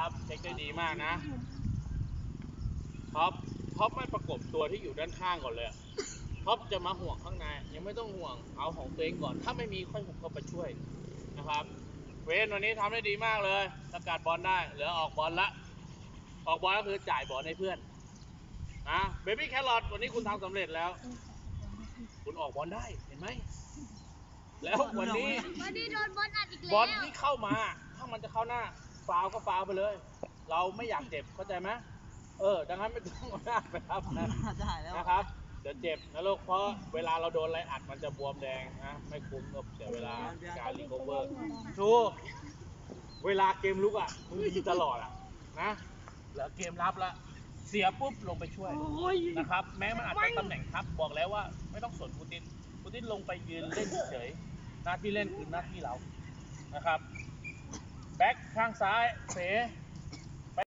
นะครับเช็คได้ดีมากนะ ท็อป ท็อปไม่ประกบตัวที่อยู่ด้านข้างก่อนเลยอะท็อปจะมาห่วงข้างใน ยังไม่ต้องห่วง เอาของตัวเองก่อน ถ้าไม่มีค่อยผมเข้าไปช่วยนะครับ เวนวันนี้ทำได้ดีมากเลย สกัดบอลได้ เหลือออกบอลละ ออกบอลก็คือจ่ายบอลให้เพื่อน นะ เบบี้แครอทวันนี้คุณทำสำเร็จแล้ว คุณออกบอลได้ เห็นไหม แล้ววันนี้วันนี้โดนบอลอัดอีกแล้ว บอลที่เข้ามา ถ้ามันจะเข้าหน้า ฟาวล์ก็ฟาวล์ไปเลย เราไม่อยากเจ็บเข้าใจไหมเออ ดังนั้นไม่ต้องเอาหน้าไปรับนะจะหายแล้วนะครับ เดี๋ยวเจ็บนะลูก เพราะเวลาเราโดนอะไรอัดมันจะบวมแดงนะ ไม่คุ้มกับเสียเวลาการรีคอเวอร์ถูกเวลาเกมลุกอะมึงดีตลอดอะนะเหลือเกมรับละ เสียปุ๊บลงไปช่วยนะครับ แม้มันอาจจะตำแหน่งทับ บอกแล้วว่าไม่ต้องสนปูตินปูตินลงไปยืนเล่นเฉยๆหน้าที่เล่นคือหน้าที่เรานะครับ แบ็คข้างซ้ายเส